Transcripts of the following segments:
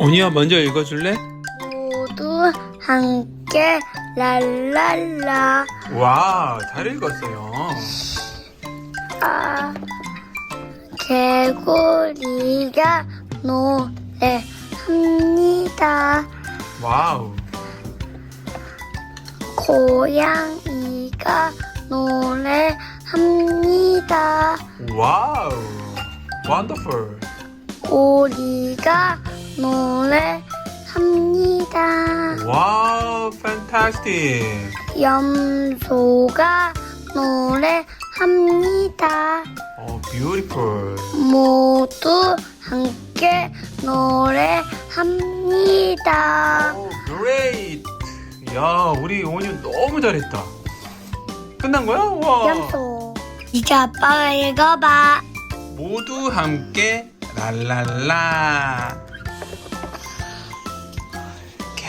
오니야 먼저 읽어줄래? 모두 함께 랄랄라 와, 잘 읽었어요. 아 개구리가 노래합니다 와우. 고양이가 노래합니다 와우. 원더풀. 오리가 노래합니다 와우, 판타스틱. 염소가 노래합니다 어, 뷰티풀. 모두 함께 노래합니다. 오, 그레이트. 야, 우리 오니 너무 잘했다. 끝난 거야? 와. 염소. 이제 아빠가 읽어봐. 모두 함께 랄랄라.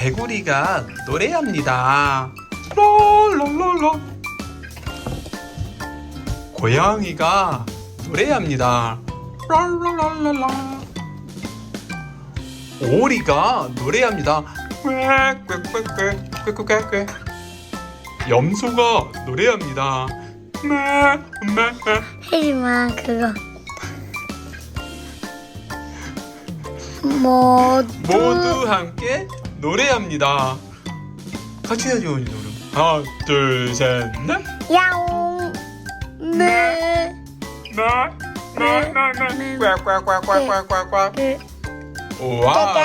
개구리가 노래합니다. 랄랄랄라. 고양이가 노래합니다. 랄랄랄랄라. 오리가 노래합니다. 꽥꽥꽥꽥꽥꽥꽥. 염소가 노래합니다. 매, 매, 매. 하지만 그거. 모두, 모두 함께 노래합니다. 같이 해야죠, 우리 노래. 하나, 둘, 셋, 넷. 야옹. 네. 나, 나, 나, 나. 네. 꽉꽉꽉꽉꽉꽉꽉. 그, 와우.